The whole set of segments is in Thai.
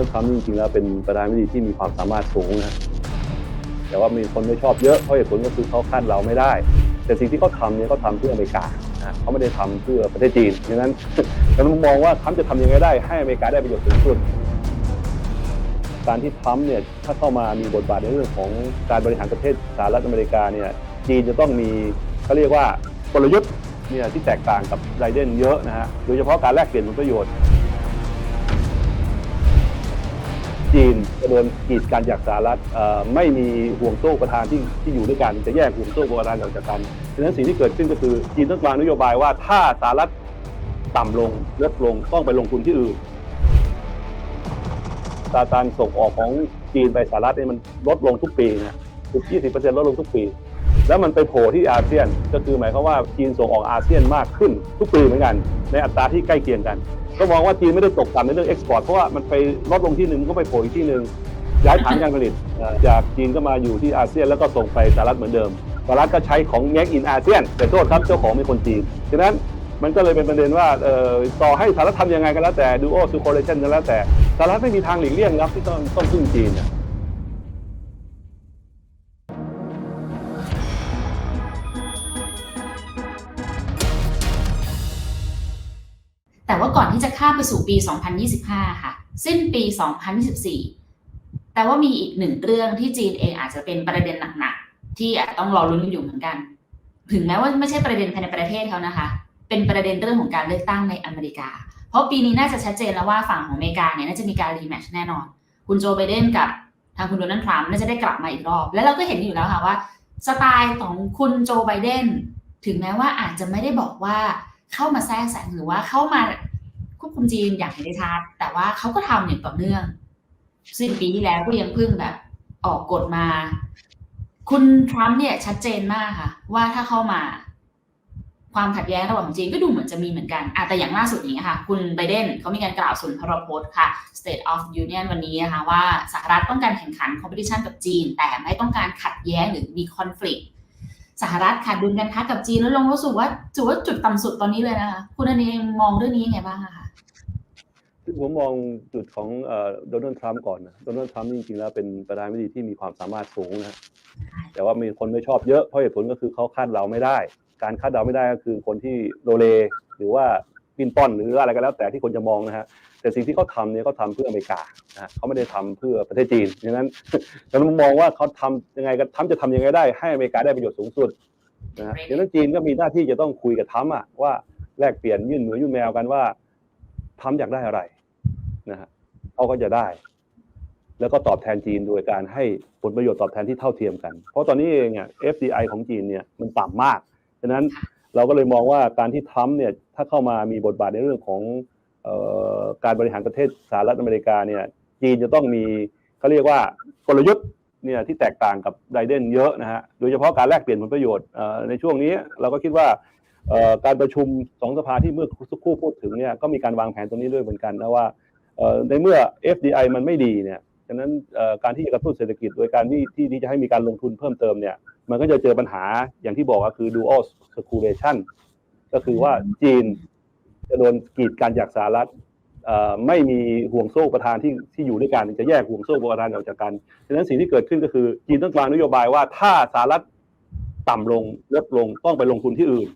นัลด์ทรัมป์จริงๆแล้วเป็นประธานาธิบดีที่มีความสามารถสูงนะแต่ว่ามีคนไม่ชอบเยอะเพราะเหตุผลก็คือเขาคาดเราไม่ได้ แต่สิ่งที่เขาทำเนี่ยเขาทำเพื่ออเมริกานะเขาไม่ได้ทำเพื่อประเทศจีนดังนั้นเราต้องมองว่าทรัมป์จะทำยังไงได้ให้อเมริกาได้ประโยชน์สูงสุดการที่ทรัมป์เนี่ยถ้าเข้ามามีบทบาทในเรื่องของการบริหารประเทศสหรัฐอเมริกาเนี่ยจีนจะต้องมีเขาเรียกว่ากลยุทธ์เนี่ยที่แตกต่างกับไบเดนเยอะนะฮะโดยเฉพาะการแลกเปลี่ยนผลประโยชน์ จีนจะโดนกีดกันจากสหรัฐไม่มีห่วงโซ่ประธานที่ที่อยู่ด้วยกัน จะแยกห่วงโซ่ประธานออกจากกันดังนั้นสิ่งที่เกิดขึ้นก็คือจีนต้องวางนโยบายว่าถ้าสหรัฐต่ำลงลดลงต้องไปลงทุนที่อื่นตาการส่งออกของจีนไปสหรัฐเนี่ยมันลดลงทุกปีนะทุก20%ลดลงทุกปี แล้วมันไปโผล่ที่อาเซียน ก็คือหมายความว่าจีนส่งออกอาเซียนมากขึ้น ทุกปีเหมือนกัน ในอัตราที่ใกล้เคียงกัน ก็มองว่าจีนไม่ได้ตกต่ำในเรื่องเอ็กซ์พอร์ตเพราะว่ามันไปลดลงที่หนึ่งก็ไปโผล่อีกที่หนึ่งย้ายฐานการผลิตจากจีนก็มาอยู่ที่อาเซียนแล้วก็ส่งไปสหรัฐเหมือนเดิมสหรัฐก็ใช้ของแงกอินอาเซียนแต่โทษครับเจ้าของเป็นคนจีนฉะนั้นมันก็เลยเป็นประเด็นว่าต่อให้สหรัฐทำยังไงก็แล้วแต่ดูโอซูโคเลชันก็แล้วแต่สหรัฐไม่มีทางหลีกเลี่ยงครับที่ต้องต้องพึ่งจีน แต่ว่าก่อนที่จะข้ามไปสู่ปี 2025 ค่ะ สิ้นปี 2024 แต่ว่ามีอีกหนึ่งเรื่องที่จีนเองอาจจะเป็นประเด็นหนักๆ ที่อาจจะต้องรอลุ้นอยู่เหมือนกัน ถึงแม้ว่าไม่ใช่ประเด็นภายในประเทศเขานะคะ เป็นประเด็นเรื่องของการเลือกตั้งในอเมริกา เพราะปีนี้น่าจะชัดเจนแล้วว่าฝั่งของอเมริกาเนี่ยน่าจะมีการรีแมช์แน่นอน คุณโจไบเดนกับทางคุณโดนัลด์ทรัมป์น่าจะได้กลับมาอีกรอบ แล้วเราก็เห็นอยู่แล้วค่ะว่าสไตล์ของคุณโจไบเดนถึงแม้ว่าอาจจะไม่ได้บอกว่า เข้ามาแทรกแซงหรือว่าเข้ามาควบคุมจีนอย่างเห็นได้ชัดแต่ว่าเขาก็ทำอย่างต่อเนื่องสิ้นปีที่แล้วก็ยังเพิ่งแบบ ออกกฎมา คุณทรัมป์เนี่ยชัดเจนมากค่ะ ว่าถ้าเข้ามา ความขัดแย้งระหว่างจีนก็ดูเหมือนจะมีเหมือนกันอแต่อย่างล่าสุดนี้ค่ะ คุณไบเดนเขามีการกล่าวสุนทรพจน์ค่ะ State of Union วันนี้นะคะว่าสหรัฐต้องการแข่งขัน competition กับจีน แต่ไม่ต้องการขัดแย้งหรือมี conflict สหรัฐขาดดุลการค้ากับจีนแล้วลงรู้สึกว่าถือว่าจุดต่ำสุดตอนนี้เลยนะคะ คุณอเนกมองเรื่องนี้ยังไงบ้างอะคะซึ่งผมมองจุดของโดนัลด์ทรัมป์ก่อนนะโดนัลด์ทรัมป์จริงๆแล้วเป็นประธานาธิบดีที่มีความสามารถสูงนะแต่ว่ามีคนไม่ชอบเยอะเพราะเหตุผลก็คือเขาคาดเราไม่ได้ การคาดเดาไม่ได้ก็คือคนที่โลเล หรือว่าปินป้อนหรืออะไรก็แล้วแต่ที่คนจะมองนะฮะ แต่สิ่งที่เขาทำเนี่ยเขาทำเพื่ออเมริกานะฮะเขาไม่ได้ทำเพื่อประเทศจีนดังนั้นเราต้องมองว่าเขาทำยังไงก็ทำจะทำยังไงได้ ให้อเมริกาได้ประโยชน์สูงสุดนะฮะดังนั้นจีนก็มีหน้าที่จะต้องคุยกับทรัมป์อะว่าแลกเปลี่ยนยื่นมือยื่นแมวกันว่าทรัมป์อยากได้อะไรนะฮะเขาก็จะได้ แล้วก็ตอบแทนจีนโดยการให้ผลประโยชน์ตอบแทนที่เท่าเทียมกัน เพราะตอนนี้เองเนี่ย FDI ของจีนเนี่ยมันต่ำมากฉะนั้นเราก็เลยมองว่าการที่ทรัมป์เนี่ยถ้าเข้ามามีบทบาทในเรื่องของเอ่อ การบริหารประเทศสหรัฐอเมริกาเนี่ยจีนจะต้องมีเขาเรียกว่ากลยุทธ์เนี่ยที่แตกต่างกับไบเดนเยอะนะฮะโดยเฉพาะการแลกเปลี่ยนผลประโยชน์ในช่วงนี้เราก็คิดว่าการประชุมสองสภาที่เมื่อสักครู่พูดถึงเนี่ยก็มีการวางแผนตรงนี้ด้วยเหมือนกันนะว่าในเมื่อ FDI มันไม่ดีเนี่ยฉะนั้นการที่จะกระตุ้นเศรษฐกิจโดยการที่ที่ที่จะให้มีการลงทุนเพิ่มเติมเนี่ยมันก็จะเจอปัญหาอย่างที่บอกก็คือ dual circulation ก็คือว่าจีน จะโดนกีดกันจากสหรัฐไม่มีห่วงโซ่ประทานที่ที่อยู่ด้วยกันจะแยกห่วงโซ่ประทานออกจากกันฉะนั้นสิ่งที่เกิดขึ้นก็คือจีนต้องวางนโยบายว่าถ้าสหรัฐต่ำลงลดลงต้องไปลงทุนที่อื่น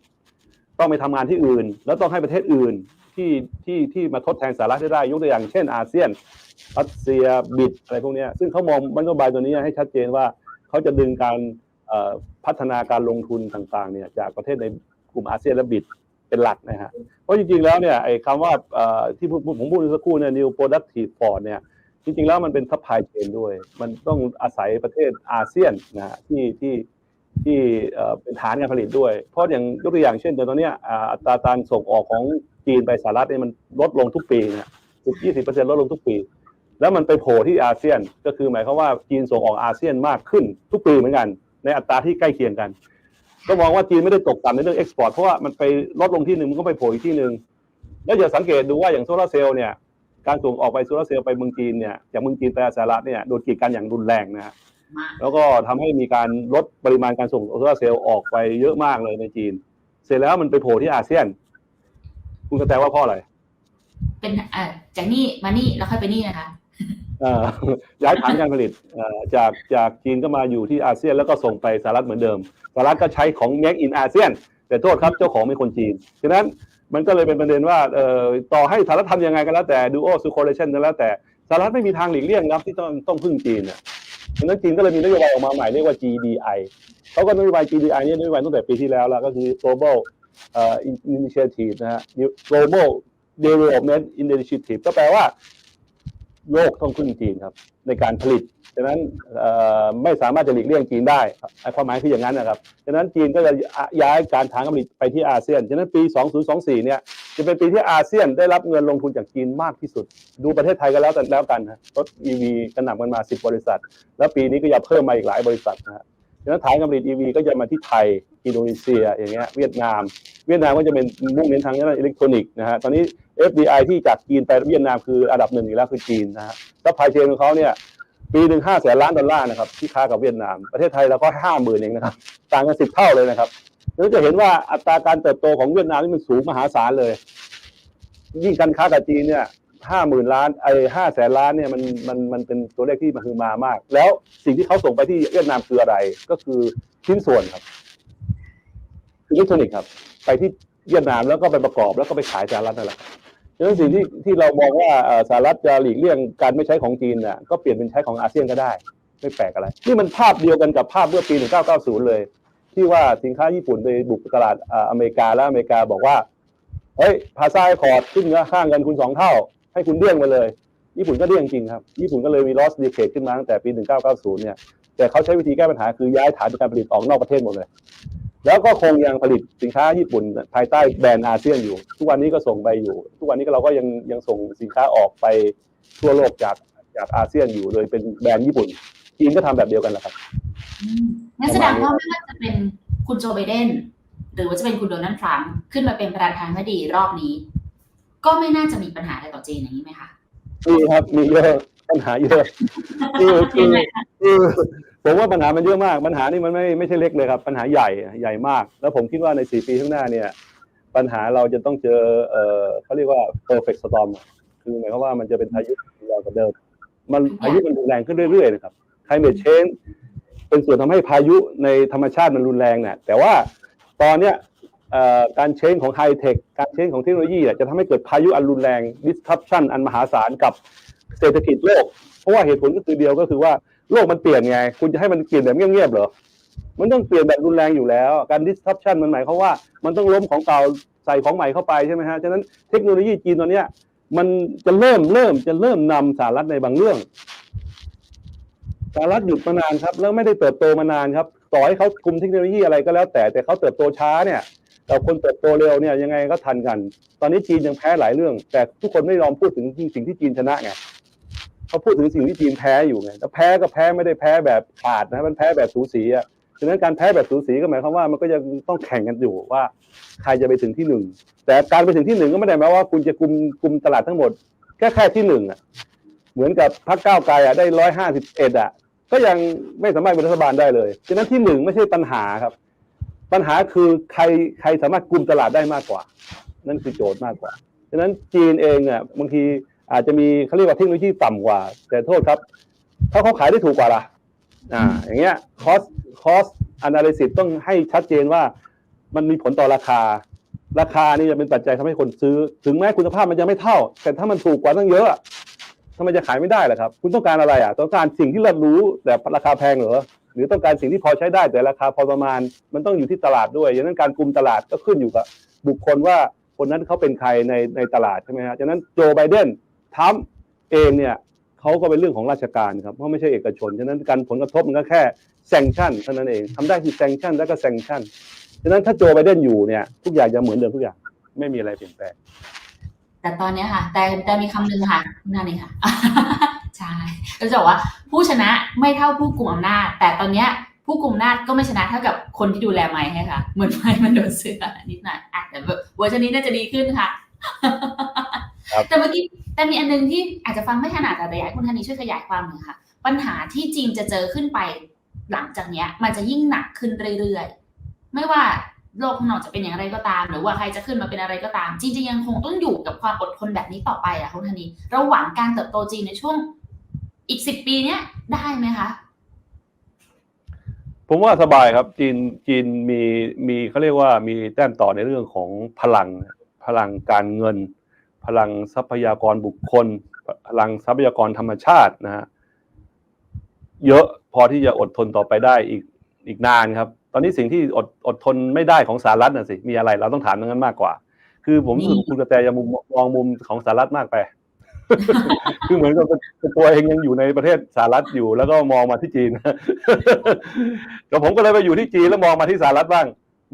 ต้องไปทำงานที่อื่น แล้วต้องให้ประเทศอื่นที่ที่ที่มาทดแทนสหรัฐได้ยกตัวอย่างเช่น อาเซียนรัสเซียบิดอะไรพวกนี้ซึ่งเขามองนโยบายตัวนี้ให้ชัดเจนว่าเขาจะดึงการพัฒนาการลงทุนต่างๆเนี่ยจากประเทศในกลุ่มอาเซียนและบิด เป็นหลักนะฮะเพราะจริงๆแล้วเนี่ยไอ้คำว่าที่ผมพูดเมื่อสักครู่เนี่ย new productive for เนี่ยจริงๆแล้วมันเป็น supply chain ด้วย มันต้องอาศัยประเทศอาเซียนนะฮะที่ที่ที่เป็นฐานการผลิตด้วย เพราะอย่างยกตัวอย่างเช่นตอนนี้อัตราการส่งออกของจีนไปสหรัฐเนี่ยมันลดลงทุกปีนะสิบยี่สิบเปอร์เซ็นต์ลดลงทุกปี แล้วมันไปโผล่ที่อาเซียน ก็คือหมายความว่าจีนส่งออกอาเซียนมากขึ้นทุกปีเหมือนกัน ในอัตราที่ใกล้เคียงกัน ก็มองว่าจีนไม่ได้ตกต่ำในเรื่องเอ็กซ์พอร์ตเพราะว่ามันไปลดลงที่หนึ่งมันก็ไปโผล่อีกที่หนึ่งแล้วอย่าสังเกตดูว่าอย่างโซลาร์เซลล์เนี่ยการส่งออกไปโซลาร์เซลล์ไปเมืองจีนเนี่ยจากเมืองจีนไปสหรัฐเนี่ยโดนกีดกันอย่างรุนแรงนะฮะแล้วก็ทำให้มีการลดปริมาณการส่งโซลาร์เซลล์ออกไปเยอะมากเลยในจีน เสร็จแล้วมันไปโผล่ที่อาเซียน คุณกระแตว่าเพราะอะไร เป็นอ่าจากนี่มานี่แล้วค่อยไปนี่นะคะ ย้ายฐานการผลิตจากจากจีนก็มาอยู่ที่อาเซียนแล้วก็ส่งไปสหรัฐเหมือนเดิมสหรัฐก็ใช้ของ Make in อาเซียนแต่โทษครับเจ้าของเป็นคนจีนฉะนั้นมันก็เลยเป็นประเด็นว่าต่อให้สหรัฐทำยังไงก็แล้วแต่ duo circulation ก็แล้วแต่สหรัฐไม่มีทางหลีกเลี่ยงครับที่ต้องต้องพึ่งจีนน่ะฉะนั้นจีนก็เลยมีนโยบายออกมาใหม่เรียกว่า GDI เขาก็นโยบาย GDI เนี่ยนโยบายตั้งแต่ปีที่แล้วแล้วก็คือ global initiative นะฮะ global development initiative ก็แปลว่า โลกต้องพึ่งจีนครับ ในการผลิตฉะนั้นไม่สามารถจะหลีกเลี่ยงจีนได้ครับไอ้ความหมายคืออย่างนั้นนะครับฉะนั้นจีนก็จะย้ายการฐานการผลิตไปที่อาเซียนฉะนั้นปี 2024 เนี่ยจะเป็นปีที่อาเซียนได้รับเงินลงทุนจากจีนมากที่สุด ดูประเทศไทยก็แล้วแต่แล้วกันนะรถ EV กระหน่ำกันมา 10 บริษัท แล้วปีนี้ก็จะเพิ่มมาอีกหลายบริษัทนะฮะ ฉะนั้นฐานการผลิต EV ก็จะมาที่ไทย อินโดนีเซีย อย่างเงี้ย เวียดนาม เวียดนามก็จะเป็นมุ่งเน้นทางด้านอิเล็กทรอนิกส์นะฮะ ตอนนี้ FDI ที่จากจีนไปเวียดนามคืออันดับหนึ่งอีกแล้วคือจีนนะฮะซัพพลายเชนของเขาเนี่ย ปีหนึ่งห้าแสนล้านดอลลาร์นะครับที่ค้ากับเวียดนาม ประเทศไทยเราก็ห้าหมื่นเองนะครับ ต่างกันสิบเท่าเลยนะครับแล้วจะเห็นว่าอัตราการเติบโตของเวียดนามนี่มันสูงมหาศาลเลย ยิ่งการค้ากับจีนเนี่ย ห้าหมื่นล้านไอ้ห้าแสนล้านเนี่ยมันมันมันเป็นตัวเลขที่มหึมามาก แล้วสิ่งที่เขาส่งไปที่เวียดนามคืออะไรก็คือชิ้นส่วนครับอิเล็กทรอนิกส์ครับ ไปที่เวียดนามแล้วก็ไปประกอบแล้วก็ไปขายสหรัฐนั่นแหละดังนั้นสิ่งที่ที่เรามองว่าสหรัฐจะหลีกเลี่ยงการไม่ใช้ของจีนน่ะก็เปลี่ยนเป็นใช้ของอาเซียนก็ได้ ไม่แปลกอะไร นี่มันภาพเดียวกันกับภาพเมื่อปี 1990 เลย ที่ว่าสินค้าญี่ปุ่นไปบุกตลาดอเมริกาแล้วอเมริกาบอกว่าเฮ้ยภาษาไอคอร์ดขึ้นเงินค่าเงินคุณสองเท่า ให้คุณเดี้ยงไปเลย ญี่ปุ่นก็เดี้ยงจริงครับ ญี่ปุ่นก็เลยมี loss decade ขึ้นมาตั้งแต่ปี 1990 เนี่ย แต่เขาใช้วิธีแก้ปัญหาคือย้ายฐานการผลิตออกนอกประเทศหมดเลย แล้วก็คงยังผลิตสินค้าญี่ปุ่นภายใต้แบรนด์อาเซียนอยู่ ทุกวันนี้ก็ส่งไปอยู่ ทุกวันนี้เราก็ยังยังส่งสินค้าออกไปทั่วโลกจากจากอาเซียนอยู่ โดยเป็นแบรนด์ญี่ปุ่น จีนก็ทำแบบเดียวกันแหละครับงั้นแสดงว่าไม่ว่าจะเป็นคุณโจไบเดนหรือว่าจะเป็นคุณโดนัลด์ทรัมป์ขึ้นมาเป็นประธานาธิบดีรอบนี้ ก็ไม่น่าจะมีปัญหาอะไรต่อจีนอย่างนี้ไหมคะมีครับมีเยอะปัญหาเยอะคือคืยังอไงคะคือผมว่าปัญหามันเยอะมาก ปัญหานี่มันไม่ไม่ใช่เล็กเลยครับ ปัญหาใหญ่ใหญ่มาก แล้วผมคิดว่าในสี่ปีข้างหน้าเนี่ย ปัญหาเราจะต้องเจอเอ่อเขาเรียกว่า perfect storm อะคือหมายความว่ามันจะเป็นพายุรุนแรงกว่าเดิม มันพายุมันรุนแรงขึ้นเรื่อยๆนะครับ climate change เป็นส่วนทำให้พายุในธรรมชาติมันรุนแรงเนี่ยแต่ว่าตอนเนี้ยเอ่อ การเชนของไฮเทคการเชนของเทคโนโลยีจะทำให้เกิดพายุอันรุนแรง disruption อันมหาศาลกับเศรษฐกิจโลก เพราะว่าเหตุผลก็คือเดียวก็คือว่าโลกมันเปลี่ยนไง คุณจะให้มันเปลี่ยนแบบเงียบๆเหรอ มันต้องเปลี่ยนแบบรุนแรงอยู่แล้ว การ disruption มันหมายความว่ามันต้องล้มของเก่าใส่ของใหม่เข้าไปใช่ไหมฮะ ฉะนั้นเทคโนโลยีจีนตอนนี้มันจะเริ่มเริ่มจะเริ่มนำสหรัฐในบางเรื่องสหรัฐหยุดมานานครับ แล้วไม่ได้เติบโตมานานครับ ต่อให้เขาคุมเทคโนโลยีอะไรก็แล้วแต่แต่เขาเติบโตช้าเนี่ย แต่คนเติบโตเร็วเนี่ยยังไงก็ทันกัน ตอนนี้จีนยังแพ้หลายเรื่อง แต่ทุกคนไม่ยอมพูดถึงสิ่งที่จีนชนะไงเขาพูดถึงสิ่งที่จีนแพ้อยู่ไงแล้วแพ้ก็แพ้ไม่ได้แพ้แบบขาดนะมันแพ้แบบสูสีอะฉะนั้นการแพ้แบบสูสีก็หมายความว่ามันก็ยังต้องแข่งกันอยู่ว่า ใครจะไปถึงที่หนึ่งแต่การไปถึงที่หนึ่งก็ไม่ได้หมายว่าคุณจะกุมกุมตลาดทั้งหมดแค่แค่ที่หนึ่งอะเหมือนกับพรรคก้าวไกลอะได้ร้อยห้าสิบเอ็ดอะก็ยังไม่สามารถเป็นรัฐบาลได้เลยฉะนั้นที่หนึ่งไม่ใช่ปัญหาครับ ปัญหาคือใครใครสามารถกลุ่มตลาดได้มากกว่า นั่นคือโจทย์มากกว่าฉะนั้นจีนเองอะบางทีอาจจะมีเขาเรียกว่าเทคโนโลยีต่ำกว่า แต่โทษครับ ถ้าเขาขายได้ถูกกว่าล่ะอ่า อย่างเงี้ย cost cost analysis ต้องให้ชัดเจนว่ามันมีผลต่อราคา ราคานี่จะเป็นปัจจัยทำให้คนซื้อ ถึงแม้คุณภาพมันจะไม่เท่า แต่ถ้ามันถูกกว่าตั้งเยอะทำไมจะขายไม่ได้ล่ะครับ คุณต้องการอะไรอะ ต้องการสิ่งที่เรารู้แต่ราคาแพงเหรอ หรือต้องการสิ่งที่พอใช้ได้แต่ราคาพอประมาณ มันต้องอยู่ที่ตลาดด้วยฉะนั้นการกลุ่มตลาดก็ขึ้นอยู่กับบุคคลว่าคนนั้นเขาเป็นใครในในตลาดใช่ไหมฮะฉะนั้นโจไบเดนทรัมเองเนี่ยเขาก็เป็นเรื่องของราชการครับเพราะไม่ใช่เอกชนฉะนั้นการผลกระทบมันก็แค่แซงชั่นเท่านั้นเองทำได้คือแซงชั่นแล้วก็แซงชั่นฉะนั้นถ้าโจไบเดนอยู่เนี่ยทุกอย่างจะเหมือนเดิมทุกอย่างไม่มีอะไรเปลี่ยนแปลง แต่ตอนเนี้ยค่ะ แต่แต่มีคำหนึ่งค่ะนั่นเองค่ะ ใช่ก็จะบอกว่าผู้ชนะไม่เท่าผู้กุมอำนาจ แต่ตอนเนี้ยผู้กุมอำนาจก็ไม่ชนะเท่ากับคนที่ดูแลไม้ให้ค่ะ เหมือนไม้มันโดนเสือนิดหน่อยอะแต่เวอร์ชันนี้น่าจะดีขึ้นค่ะครับแต่เมื่อกี้แต่มีอันนึงที่อาจจะฟังไม่ถนัดแต่อยากให้คุณธนีช่วยขยายความหน่อยค่ะ ปัญหาที่จีนจะเจอขึ้นไปหลังจากเนี้ย มันจะยิ่งหนักขึ้นเรื่อยๆ ไม่ว่า โลกข้างนอกจะเป็นอย่างไรก็ตาม หรือว่าใครจะขึ้นมาเป็นอะไรก็ตามจีนจะยังคงต้องอยู่กับความอดทนแบบนี้ต่อไปอะคุณธนีระหว่างการเติบโตจีนในช่วงอีกสิบปีเนี้ยได้ไหมคะ ผมว่าสบายครับจีนจีนมีมีเขาเรียกว่ามีแต้มต่อในเรื่องของพลังพลังการเงิน พลังทรัพยากรบุคคล พลังทรัพยากรธรรมชาตินะฮะเยอะพอที่จะอดทนต่อไปได้อีกอีกนานครับ ตอนนี้สิ่งที่อดอดทนไม่ได้ของสหรัฐน่ะสิมีอะไรเราต้องถามตรงนั้นมากกว่า คือผมรู้สึกคุณกระแตจะมุมมองมุมของสหรัฐมากไป คือเหมือนกับตัวเองยังอยู่ในประเทศสหรัฐอยู่แล้วก็มองมาที่จีนแต่ผมก็เลยไปอยู่ที่จีนแล้วมองมาที่สหรัฐบ้าง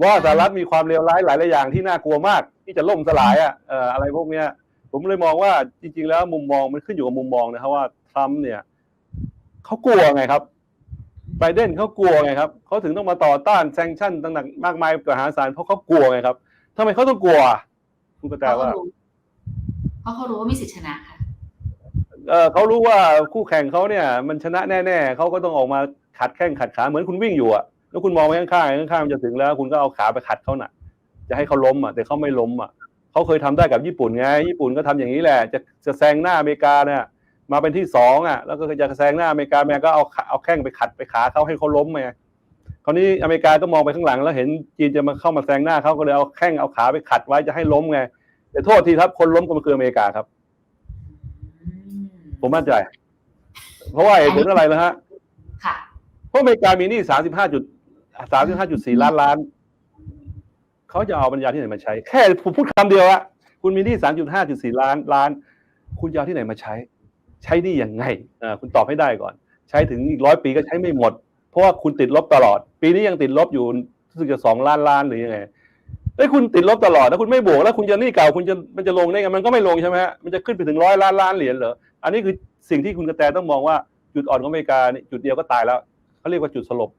ว่าสหรัฐมีความเลวร้ายหลายหลายอย่างที่น่ากลัวมาก ที่จะล่มสลายอะเอ่ออะไรพวกเนี้ย ผมเลยมองว่าจริง ๆ แล้วมุมมองมันขึ้นอยู่กับมุมมองนะครับว่าทรัมป์เนี่ยเขากลัวไงครับ ไบเดนเขากลัวไงครับเขาถึงต้องมาต่อต้านแซงชั่นต่างๆมากมายมหาศาลเพราะเขากลัวไงครับทำไมเขาต้องกลัวคุณกระแตเพราะเขาว่ารู้เพราะเขารู้ว่ามีสิทธิชนะค่ะเออเขารู้ว่าคู่แข่งเขาเนี่ย มันชนะแน่ๆเขาก็ต้องออกมาขัดแข้งขัดขาเหมือนคุณวิ่งอยู่อะแล้วคุณมองไปข้างๆข้างๆมันจะถึงแล้ว คุณก็เอาขาไปขัดเขาน่ะ จะให้เขาล้มอะแต่เขาไม่ล้มอะเขาเคยทำได้กับญี่ปุ่นไง ญี่ปุ่นก็ทำอย่างนี้แหละ จะจะแซงหน้าอเมริกาเนี่ย มาเป็นที่สองอะแล้วก็จะแซงหน้าอเมริกาแม่ก็เอาขาเอาแข้งไปขัดไปขาเขาให้เขาล้มไงคราวนี้อเมริกาก็มองไปข้างหลัง แล้วเห็นจีนจะมาเข้ามาแซงหน้าเขาก็เลยเอาแข้งเอาขาไปขัดไว้จะให้ล้มไงแต่โทษทีครับคนล้มก็คืออเมริกาครับอืมผมมั่นใจ เพราะว่าเหตุผลอะไรนะฮะค่ะเพราะอเมริกามีหนี้สามสิบห้าจุดสามสิบห้าจุดสี่ล้านล้านเขาจะเอาปัญญาที่ไหนมาใช้ แค่ผมพูดคำเดียวอะคุณมีหนี้สามจุดห้าจุดสี่ล้านล้าน คุณจะเอาที่ไหนมาใช้ ใช้หนี้ยังไงอ่าคุณตอบให้ได้ก่อน ใช้ถึงอีกร้อยปีก็ใช้ไม่หมด เพราะว่าคุณติดลบตลอด ปีนี้ยังติดลบอยู่รู้สึกจะสองล้านล้านหรือยังไงเอ้คุณติดลบตลอดแล้วคุณไม่บวกแล้วคุณจะหนี้เก่าคุณจะมันจะลงได้ไงมันก็ไม่ลงใช่ไหมฮะมันจะขึ้นไปถึงร้อยล้านล้านเหรียญเหรออันนี้คือสิ่งที่คุณกระแตต้องมองว่าจุดอ่อนของอเมริกาจุดเดียวก็ตายแล้วเขาเรียกว่าจุดสลบ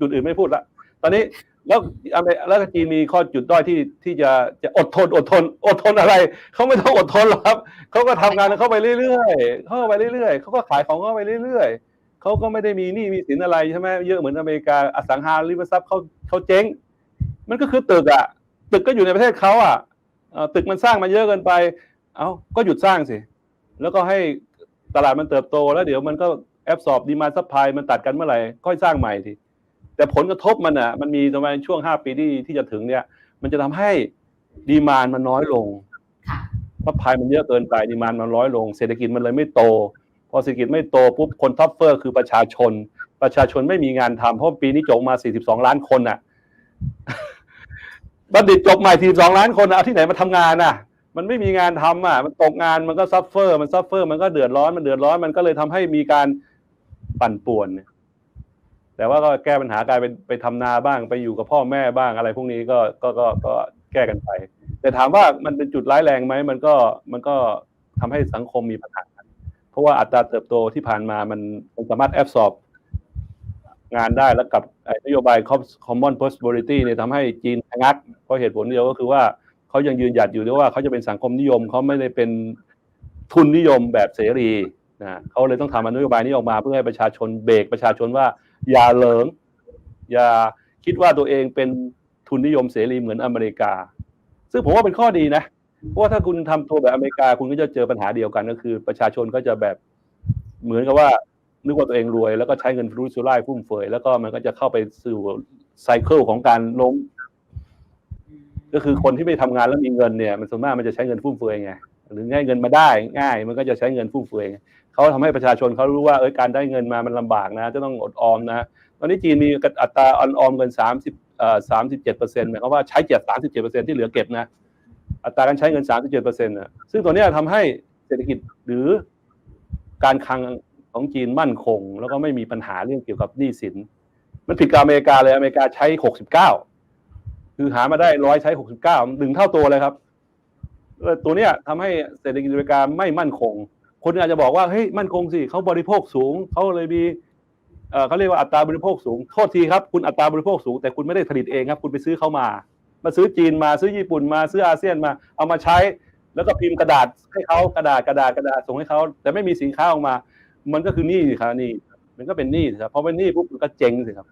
จุดอื่นไม่พูดละตอนนี้ แล้วอเมริแล้วก็จีนมีข้อจุดด้อยที่ที่จะจะอดทนอดทน อดทนอะไรเขาไม่ต้องอดทนหรอกครับเขาก็ทำงานเขาไปเรื่อยๆเขาไปเรื่อยๆเขาก็ขายของเขาไปเรื่อยๆเขาก็ไม่ได้มีหนี้มีสินอะไรใช่ไหมเยอะเหมือนอเมริกาอสังหาริมทรัพย์เขาเขาเจ๊ง มันก็คือตึกอะตึกก็อยู่ในประเทศเขาอะตึกมันสร้างมาเยอะเกินไป เอาก็หยุดสร้างสิ แล้วก็ให้ตลาดมันเติบโตแล้วเดี๋ยวมันก็แอบสอบดีมาซัพพลายมันตัดกันเมื่อไหร่ค่อยสร้างใหม่ที แต่ผลกระทบมันอะมันมีประมาณช่วงห้าปีที่ที่จะถึงเนี่ย มันจะทำให้ดีมานมันน้อยลงค่ะซัพพลายมันเยอะเกินไปดีมานมันน้อยลง เศรษฐกิจมันเลยไม่โต พอเศรษฐกิจไม่โตปุ๊บคนท็อปเฟอร์คือประชาชน ประชาชนไม่มีงานทำเพราะปีนี้จบมา 42 ล้านคนอะบัณฑิตจบใหม่42ล้านคนน่ะเอาที่ไหนมาทำงานอะ มันไม่มีงานทำอะ มันตกงานมันก็ซัฟเฟอร์ มันซัฟเฟอร์ มันก็เดือดร้อนมันเดือดร้อนมันก็เลยทำให้มีการปั่นป่วนเนี่ย แต่ว่าก็แก้ปัญหากลายเป็นไปทำนาบ้างไปอยู่กับพ่อแม่บ้างอะไรพวกนี้ก็ก็ก็ก็แก้กันไป แต่ถามว่ามันเป็นจุดร้ายแรงไหมมันก็มันก็ทำให้สังคมมีปัญหาเพราะว่าอัตราเติบโตที่ผ่านมามันมันสามารถแอบสอบงานได้แล้วกับนโยบาย common prosperity เนี่ยทำให้จีนชะงัก เพราะเหตุผลเดียวก็คือว่าเขายังยืนหยัดอยู่ด้วยว่าเขาจะเป็นสังคมนิยมเขาไม่ได้เป็นทุนนิยมแบบเสรีนะเขาเลยต้องทำนโยบายนี้ออกมาเพื่อให้ประชาชนเบรกประชาชนว่า อย่าเหลิง อย่าคิดว่าตัวเองเป็นทุนนิยมเสรีเหมือนอเมริกา ซึ่งผมว่าเป็นข้อดีนะเพราะว่าถ้าคุณทำตัวแบบอเมริกาคุณก็จะเจอปัญหาเดียวกันก็คือ ประชาชนก็จะแบบเหมือนกับว่านึกว่าตัวเองรวย แล้วก็ใช้เงินฟรุยสุร่ายฟุ่มเฟือยแล้วก็มันก็จะเข้าไปสู่ไซเคิลของการล้มก็คือคนที่ไม่ทำงานแล้วมีเงินเนี่ย มันส่วนมากมันจะใช้เงินฟุ่มเฟือยไงหรือง่ายเงินมาได้ง่าย มันก็จะใช้เงินฟุ่มเฟือย เขาทำให้ประชาชนเขารู้ว่าเอยการได้เงินมามันลำบากนะจะต้องอดออมนะตอนนี้จีนมีอัตราออมเงินสามสิบเอ่อสามสิบเจ็ดเปอร์เซ็นต์หมายความว่าใช้เจ็ดสามสิบเปอร์เซ็นต์ที่เหลือเก็บนะอัตราการใช้เงินสามสิบเปอร์เซ็นต์นะซึ่งตัวนี้ยทำให้เศรษฐกิจหรือการคลังของจีนมั่นคง แล้วก็ไม่มีปัญหาเรื่องเกี่ยวกับหนี้สิน มันผิดกับอเมริกาเลยอเมริกาใช้หกสิบเก้าคือหามาได้ร้อยใช้หกสิบเก้าหนึ่งเท่าตัวเลยครับ ตัวเนี้ยทำให้เศรษฐกิจอเมริกาไม่มั่นคง คนอาจจะบอกว่าเฮ้ยมั่นคงสิเขาบริโภคสูงเขาเลยมีเขาเรียกว่าอัตราบริโภคสูงโทษทีครับคุณอัตราบริโภคสูง แต่คุณไม่ได้ผลิตเองครับ คุณไปซื้อเขามา มาซื้อจีนมาซื้อญี่ปุ่นมาซื้ออาเซียนมา เอามาใช้ แล้วก็พิมพ์กระดาษให้เขากระดาษกระดาษกระดาษส่งให้เขาแต่ไม่มีสินค้าออกมา มันก็คือหนี้สิครับหนี้มันก็เป็นหนี้ครับพอเป็นหนี้ปุ๊บมันก็เจ๊งสิครับ